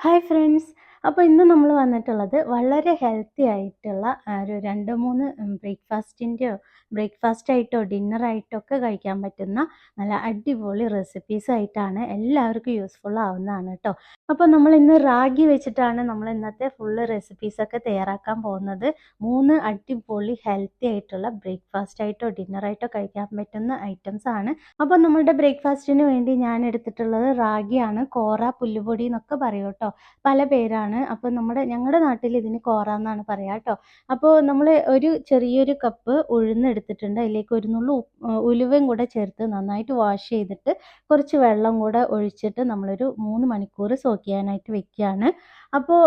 Hi friends അപ്പോൾ ഇന്ന് നമ്മൾ വന്നിട്ടുള്ളത് വളരെ ഹെൽത്തി ആയിട്ടുള്ള ഒരു രണ്ട് മൂന്ന് ബ്രേക്ക്ഫാസ്റ്റിന്റെയോ ബ്രേക്ക്ഫാസ്റ്റ് ആയിട്ടോ ഡിന്നർ ആയിട്ടോ ഒക്കെ കഴിക്കാൻ പറ്റുന്ന നല്ല അടിപൊളി റെസിപ്പീസ് ആയിട്ടാണ് എല്ലാവർക്കും യൂസ്ഫുൾ ആവുന്നതാണ് കേട്ടോ അപ്പോൾ നമ്മൾ ഇന്ന് റാഗി വെച്ചിട്ടാണ് നമ്മൾ ഇന്നത്തെ ഫുള്ള് റെസിപ്പീസൊക്കെ തയ്യാറാക്കാൻ പോകുന്നത്. മൂന്ന് അടിപൊളി ഹെൽത്തി ആയിട്ടുള്ള ബ്രേക്ക്ഫാസ്റ്റ് ആയിട്ടോ ഡിന്നർ ആയിട്ടോ കഴിക്കാൻ പറ്റുന്ന ഐറ്റംസ് ആണ്. അപ്പോൾ നമ്മുടെ ബ്രേക്ക്ഫാസ്റ്റിന് വേണ്ടി ഞാൻ എടുത്തിട്ടുള്ളത് റാഗിയാണ്. കോറ പുല്ലുപൊടി എന്നൊക്കെ പറയും കേട്ടോ. പല പേരാണ്. അപ്പോൾ നമ്മുടെ ഞങ്ങളുടെ നാട്ടിൽ ഇതിന് കോറ എന്നാണ് പറയുക കേട്ടോ. അപ്പോൾ നമ്മൾ ഒരു ചെറിയൊരു കപ്പ് ഉഴുന്ന് എടുത്തിട്ടുണ്ട് അതിലേക്ക് ഒരു നുള്ളു ഉലുവയും കൂടെ ചേർത്ത് നന്നായിട്ട് വാഷ് ചെയ്തിട്ട് കുറച്ച് വെള്ളം കൂടെ ഒഴിച്ചിട്ട് നമ്മളൊരു മൂന്ന് മണിക്കൂർ സോക്ക് ചെയ്യാനായിട്ട് വെക്കുകയാണ് അപ്പോൾ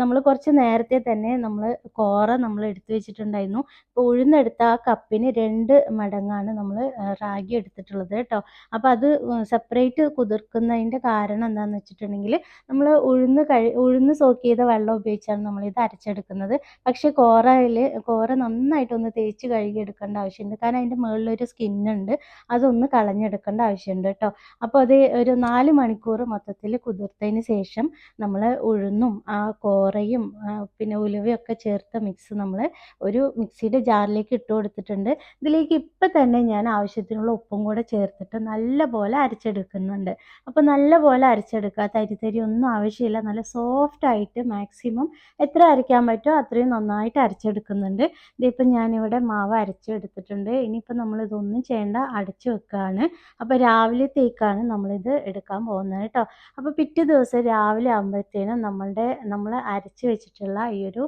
നമ്മൾ കുറച്ച് നേരത്തെ തന്നെ നമ്മൾ കോറ നമ്മൾ എടുത്തു വെച്ചിട്ടുണ്ടായിരുന്നു. അപ്പോൾ ഉഴുന്നെടുത്ത ആ കപ്പിന് രണ്ട് മടങ്ങാണ് നമ്മൾ റാഗി എടുത്തിട്ടുള്ളത് കേട്ടോ. അപ്പോൾ അത് സെപ്പറേറ്റ് കുതിർക്കുന്നതിന്റെ കാരണം എന്താണെന്ന് വെച്ചിട്ടുണ്ടെങ്കിൽ നമ്മൾ ഉഴുന്ന് കഴി ഉഴുന്ന് സോക്ക് ചെയ്ത വെള്ളം ഉപയോഗിച്ചാണ് നമ്മളിത് അരച്ചെടുക്കുന്നത്. പക്ഷേ കോറയിൽ കോറ നന്നായിട്ടൊന്ന് തേച്ച് കഴുകിയെടുക്കേണ്ട ആവശ്യമുണ്ട്. കാരണം അതിന്റെ മുകളിലൊരു സ്കിന്നുണ്ട്. അതൊന്ന് കളഞ്ഞെടുക്കേണ്ട ആവശ്യമുണ്ട് കേട്ടോ. അപ്പോൾ അത് ഒരു നാല് മണിക്കൂർ മൊത്തത്തിൽ കുതിർത്തതിന് ശേഷം നമ്മൾ ഉഴുന്നും ആ കോറയും പിന്നെ ഉലുവയൊക്കെ ചേർത്ത മിക്സ് നമ്മൾ ഒരു മിക്സിയുടെ ജാറിലേക്ക് ഇട്ട് കൊടുത്തിട്ടുണ്ട്. ഇതിലേക്ക് ഇപ്പം തന്നെ ഞാൻ ആവശ്യത്തിനുള്ള ഉപ്പും കൂടെ ചേർത്തിട്ട് നല്ലപോലെ അരച്ചെടുക്കുന്നുണ്ട്. അപ്പോൾ നല്ലപോലെ അരച്ചെടുക്കുക. തരി തരി ഒന്നും ആവശ്യമില്ല. നല്ല സോഫ്റ്റ് ആയിട്ട് മാക്സിമം എത്ര അരയ്ക്കാൻ പറ്റുമോ അത്രയും നന്നായിട്ട് അരച്ചെടുക്കുന്നുണ്ട്. ഇതിപ്പോൾ ഞാനിവിടെ മാവ് അരച്ചെടുത്തിട്ടുണ്ട്. ഇനിയിപ്പോൾ നമ്മളിതൊന്നും ചെയ്യേണ്ട അടച്ചു വെക്കുകയാണ് അപ്പോൾ രാവിലത്തേക്കാണ് നമ്മളിത് എടുക്കാൻ പോകുന്നത് കേട്ടോ. അപ്പോൾ പിറ്റേ ദിവസം രാവിലെ ആകുമ്പോഴത്തേനും നമ്മളുടെ നമ്മൾ അരച്ച് വെച്ചിട്ടുള്ള ഈ ഒരു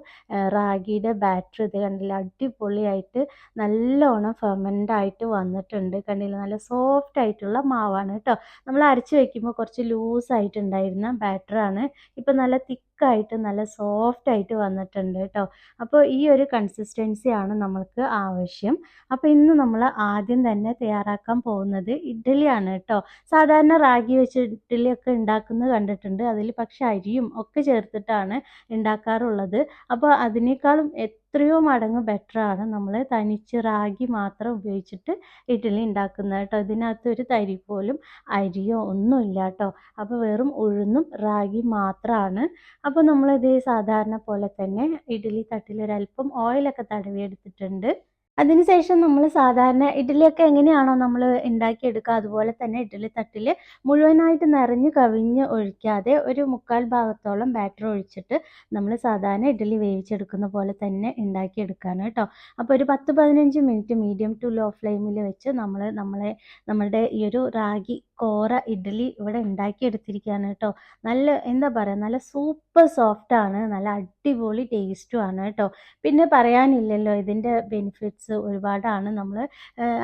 റാഗിയുടെ ബാറ്റർ ഇത് കണ്ടില്ല? അടിപൊളിയായിട്ട് നല്ലോണം ഫെർമെന്റ് ആയിട്ട് വന്നിട്ടുണ്ട് കണ്ടില്ല? നല്ല സോഫ്റ്റ് ആയിട്ടുള്ള മാവാണ് കേട്ടോ. നമ്മൾ അരച്ച് വെക്കുമ്പോൾ കുറച്ച് ലൂസായിട്ടുണ്ടായിരുന്ന ബാറ്ററാണ് ഇപ്പം നല്ല തിക്കായിട്ട് നല്ല സോഫ്റ്റ് ആയിട്ട് വന്നിട്ടുണ്ട് കേട്ടോ. അപ്പോൾ ഈ ഒരു കൺസിസ്റ്റൻസിയാണ് നമ്മൾക്ക് ആവശ്യം. അപ്പോൾ ഇന്ന് നമ്മൾ ആദ്യം തന്നെ തയ്യാറാക്കാൻ പോകുന്നത് ഇഡ്ഡലിയാണ് കേട്ടോ. സാധാരണ റാഗി വെച്ച് ഇഡ്ഡലിയൊക്കെ ഉണ്ടാക്കുന്നത് കണ്ടിട്ടുണ്ട്. അതിൽ പക്ഷെ അരിയും ഒക്കെ ചേർത്തിട്ടാണ് ഉണ്ടാക്കാറുള്ളത്. അപ്പോൾ അതിനേക്കാളും എത്രയോ മടങ്ങ് ബെറ്ററാണ് നമ്മൾ തനിച്ച് റാഗി മാത്രം ഉപയോഗിച്ചിട്ട് ഇഡ്ഡലി ഉണ്ടാക്കുന്നത് കേട്ടോ. ഇതിനകത്ത് ഒരു തരി പോലും അരിയോ ഒന്നുമില്ല കേട്ടോ. അപ്പോൾ വെറും ഉഴുന്നും റാഗി മാത്രമാണ് അപ്പോൾ നമ്മളിത് സാധാരണ പോലെ തന്നെ ഇഡ്ഡലി തട്ടിൽ ഒരല്പം ഓയിലൊക്കെ തടവി എടുത്തിട്ടുണ്ട് അതിനുശേഷം നമ്മൾ സാധാരണ ഇഡ്ഡലിയൊക്കെ എങ്ങനെയാണോ നമ്മൾ ഉണ്ടാക്കിയെടുക്കുക അതുപോലെ തന്നെ ഇഡ്ഡലി തട്ടിൽ മുഴുവനായിട്ട് നിറഞ്ഞ് കവിഞ്ഞ് ഒഴിക്കാതെ ഒരു മുക്കാൽ ഭാഗത്തോളം ബാറ്റർ ഒഴിച്ചിട്ട് നമ്മൾ സാധാരണ ഇഡ്ഡലി വേവിച്ചെടുക്കുന്ന പോലെ തന്നെ ഉണ്ടാക്കിയെടുക്കാണ് കേട്ടോ അപ്പോൾ ഒരു പത്ത് പതിനഞ്ച് മിനിറ്റ് മീഡിയം ടു ലോ ഫ്ലെയിമിൽ വെച്ച് നമ്മൾ നമ്മളെ നമ്മളുടെ ഈ ഒരു റാഗി കോറ ഇഡ്ഡലി ഇവിടെ ഉണ്ടാക്കിയെടുത്തിരിക്കുകയാണ് കേട്ടോ നല്ല എന്താ പറയുക നല്ല സൂപ്പർ സോഫ്റ്റാണ് നല്ല അടിപൊളി ടേസ്റ്റും ആണ് കേട്ടോ. പിന്നെ പറയാനില്ലല്ലോ ഇതിന്റെ ബെനിഫിറ്റ്സ് ഒരുപാടാണ്. നമ്മൾ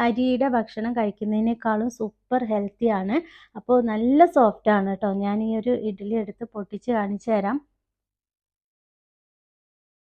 അരിയുടെ ഭക്ഷണം കഴിക്കുന്നതിനേക്കാളും സൂപ്പർ ഹെൽത്തി ആണ്. അപ്പോൾ നല്ല സോഫ്റ്റ് ആണ് കേട്ടോ. ഞാൻ ഈ ഒരു ഇഡ്ഡലി എടുത്ത് പൊട്ടിച്ച് കാണിച്ചു തരാം.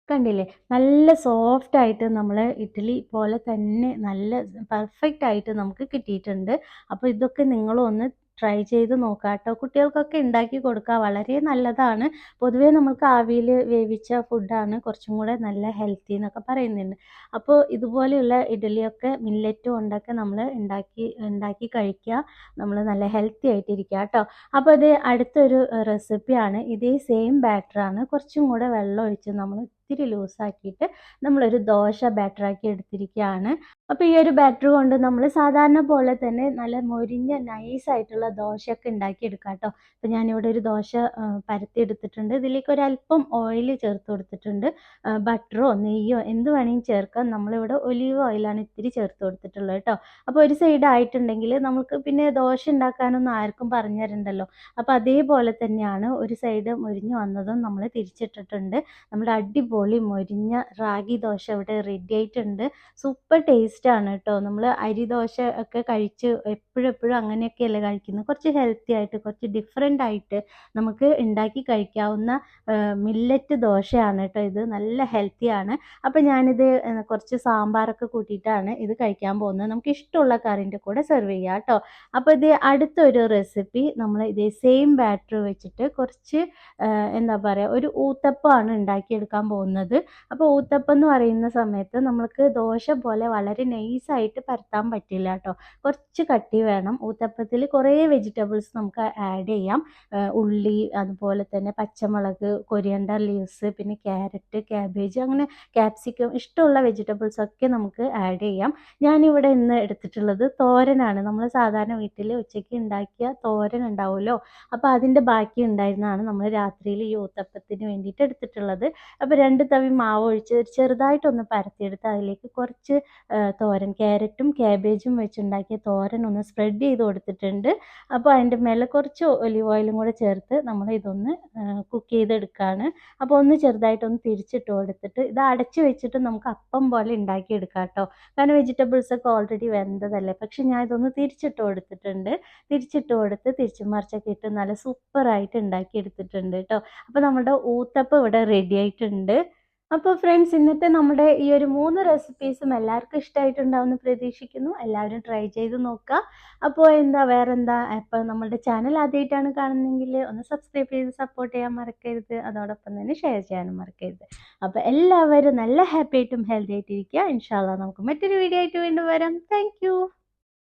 കണ്ടില്ലേ? നല്ല സോഫ്റ്റ് ആയിട്ട് നമ്മൾ ഇഡ്ഡലി പോലെ തന്നെ നല്ല പെർഫെക്റ്റ് ആയിട്ട് നമുക്ക് കിട്ടിയിട്ടുണ്ട്. അപ്പോൾ ഇതൊക്കെ നിങ്ങളൊന്ന് ട്രൈ ചെയ്ത് നോക്കാം കേട്ടോ കുട്ടികൾക്കൊക്കെ ഉണ്ടാക്കി കൊടുക്കുക വളരെ നല്ലതാണ്. പൊതുവേ നമുക്ക് ആവിയിൽ വേവിച്ച ഫുഡാണ് കുറച്ചും കൂടെ നല്ല ഹെൽത്തി എന്നൊക്കെ പറയുന്നുണ്ട്. അപ്പോൾ ഇതുപോലെയുള്ള ഇഡലിയൊക്കെ മില്ലറ്റും ഉണ്ടൊക്കെ നമ്മൾ ഉണ്ടാക്കി ഉണ്ടാക്കി കഴിക്കുക. നമ്മൾ നല്ല ഹെൽത്തി ആയിട്ടിരിക്കുക കേട്ടോ. അപ്പോൾ ഇത് അടുത്തൊരു റെസിപ്പിയാണ് ഇതേ സെയിം ബാറ്ററാണ് കുറച്ചും കൂടെ വെള്ളം ഒഴിച്ച് നമ്മൾ ഇത്തിരി ലൂസാക്കിയിട്ട് നമ്മളൊരു ദോശ ബാറ്ററാക്കി എടുത്തിരിക്കുകയാണ്. അപ്പോൾ ഈ ഒരു ബാറ്റർ കൊണ്ട് നമ്മൾ സാധാരണ പോലെ തന്നെ നല്ല മൊരിഞ്ഞ നൈസായിട്ടുള്ള ദോശയൊക്കെ ഉണ്ടാക്കിയെടുക്കാം കേട്ടോ അപ്പോൾ ഞാനിവിടെ ഒരു ദോശ പരത്തിയെടുത്തിട്ടുണ്ട്. ഇതിലേക്ക് ഒരല്പം ഓയിൽ ചേർത്ത് കൊടുത്തിട്ടുണ്ട്. ബട്ടറോ നെയ്യോ എന്ത് വേണമെങ്കിലും ചേർക്കാം. നമ്മളിവിടെ ഒലീവ് ഓയിലാണ് ഇത്തിരി ചേർത്ത് കൊടുത്തിട്ടുള്ളത് കേട്ടോ അപ്പോൾ ഒരു സൈഡ് ആയിട്ടുണ്ടെങ്കിൽ നമുക്ക് പിന്നെ ദോശ ഉണ്ടാക്കാനൊന്നും ആർക്കും പറഞ്ഞു തരണ്ടല്ലോ അപ്പോൾ അതേപോലെ തന്നെയാണ് ഒരു സൈഡ് മൊരിഞ്ഞ് വന്നതും നമ്മൾ തിരിച്ചിട്ടിട്ടുണ്ട്. നമ്മുടെ അടിപൊളി മൊരിഞ്ഞ റാഗി ദോശ ഇവിടെ റെഡി ആയിട്ടുണ്ട്. സൂപ്പർ ടേസ്റ്റ് ആണ് കേട്ടോ. നമ്മൾ അരി ദോശ ഒക്കെ കഴിച്ച് എപ്പോഴും അങ്ങനെയൊക്കെയല്ലേ കഴിക്കുന്നത്. കുറച്ച് ഹെൽത്തി ആയിട്ട് കുറച്ച് ഡിഫറെന്റ് ആയിട്ട് നമുക്ക് ഉണ്ടാക്കി കഴിക്കാവുന്ന മില്ലറ്റ് ദോശയാണ് കേട്ടോ ഇത്. നല്ല ഹെൽത്തിയാണ് അപ്പോൾ ഞാനിത് കുറച്ച് സാമ്പാറൊക്കെ കൂട്ടിയിട്ടാണ് ഇത് കഴിക്കാൻ പോകുന്നത്. നമുക്ക് ഇഷ്ടമുള്ള കറിന്റെ കൂടെ സെർവ് ചെയ്യാം കേട്ടോ. അപ്പോൾ ഇത് അടുത്തൊരു റെസിപ്പി നമ്മൾ ഇതേ സെയിം ബാറ്റർ വെച്ചിട്ട് കുറച്ച് എന്താ പറയുക ഒരു ഊത്തപ്പമാണ് ഉണ്ടാക്കിയെടുക്കാൻ പോകുന്നത്. അപ്പോൾ ഊത്തപ്പം എന്ന് പറയുന്ന സമയത്ത് നമ്മൾക്ക് ദോശ പോലെ വളരെ ഒരുമാതിരി നൈസായിട്ട് പരത്താൻ പറ്റില്ല കേട്ടോ കുറച്ച് കട്ടി വേണം. ഊത്തപ്പത്തിൽ കുറേ വെജിറ്റബിൾസ് നമുക്ക് ആഡ് ചെയ്യാം. ഉള്ളി അതുപോലെ തന്നെ പച്ചമുളക് കൊരിയണ്ടർ ലീവ്സ് പിന്നെ ക്യാരറ്റ് ക്യാബേജ് അങ്ങനെ ക്യാപ്സിക്കം ഇഷ്ടമുള്ള വെജിറ്റബിൾസ് ഒക്കെ നമുക്ക് ആഡ് ചെയ്യാം. ഞാനിവിടെ ഇന്ന് എടുത്തിട്ടുള്ളത് തോരനാണ്. നമ്മൾ സാധാരണ വീട്ടിൽ ഉച്ചയ്ക്ക് ഉണ്ടാക്കിയ തോരൻ ഉണ്ടാവുമല്ലോ? അപ്പോൾ അതിന്റെ ബാക്കി ഉണ്ടായിരുന്നതാണ് നമ്മൾ രാത്രിയിൽ ഈ ഊത്തപ്പത്തിന് വേണ്ടിയിട്ട് എടുത്തിട്ടുള്ളത്. അപ്പോൾ രണ്ട് തവി മാവ് ഒഴിച്ച് ചെറുതായിട്ടൊന്ന് പരത്തിയെടുത്ത് അതിലേക്ക് കുറച്ച് തോരൻ ക്യാരറ്റും ക്യാബേജും വെച്ചുണ്ടാക്കിയ തോരൻ ഒന്ന് സ്പ്രെഡ് ചെയ്ത് കൊടുത്തിട്ടുണ്ട്. അപ്പോൾ അതിന്റെ മേലെ കുറച്ച് ഒലിവ് ഓയിലും കൂടെ ചേർത്ത് നമ്മൾ ഇതൊന്ന് കുക്ക് ചെയ്തെടുക്കുകയാണ് അപ്പോൾ ഒന്ന് ചെറുതായിട്ടൊന്ന് തിരിച്ചിട്ട് കൊടുത്തിട്ട് ഇത് അടച്ച് വെച്ചിട്ട് നമുക്ക് അപ്പം പോലെ ഉണ്ടാക്കിയെടുക്കാം കേട്ടോ. കാരണം വെജിറ്റബിൾസ് ഒക്കെ ഓൾറെഡി വെന്തതല്ലേ. പക്ഷെ ഞാൻ ഇതൊന്ന് തിരിച്ചിട്ട് കൊടുത്തിട്ടുണ്ട്. തിരിച്ചിട്ട് കൊടുത്ത് തിരിച്ചും മറിച്ചൊക്കെ ഇട്ട് നല്ല സൂപ്പറായിട്ട് ഉണ്ടാക്കി എടുത്തിട്ടുണ്ട് കേട്ടോ. അപ്പോൾ നമ്മുടെ ഊത്തപ്പം ഇവിടെ റെഡി ആയിട്ടുണ്ട്. അപ്പോൾ ഫ്രണ്ട്സ് ഇന്നത്തെ നമ്മുടെ ഈ ഒരു മൂന്ന് റെസിപ്പീസും എല്ലാവർക്കും ഇഷ്ടമായിട്ടുണ്ടാവുമെന്ന് പ്രതീക്ഷിക്കുന്നു. എല്ലാവരും ട്രൈ ചെയ്ത് നോക്കുക. അപ്പോൾ എന്താ വേറെന്താ? അപ്പോൾ നമ്മുടെ ചാനൽ ആദ്യമായിട്ടാണ് കാണുന്നതെങ്കിൽ ഒന്ന് സബ്സ്ക്രൈബ് ചെയ്ത് സപ്പോർട്ട് ചെയ്യാൻ മറക്കരുത്. അതോടൊപ്പം തന്നെ ഷെയർ ചെയ്യാനും മറക്കരുത്. അപ്പോൾ എല്ലാവരും നല്ല ഹാപ്പി ആയിട്ടും ഹെൽത്തി ആയിട്ടിരിക്കുക. ഇൻഷാല്ല നമുക്ക് മറ്റൊരു വീഡിയോ ആയിട്ട് വീണ്ടും വരാം. താങ്ക്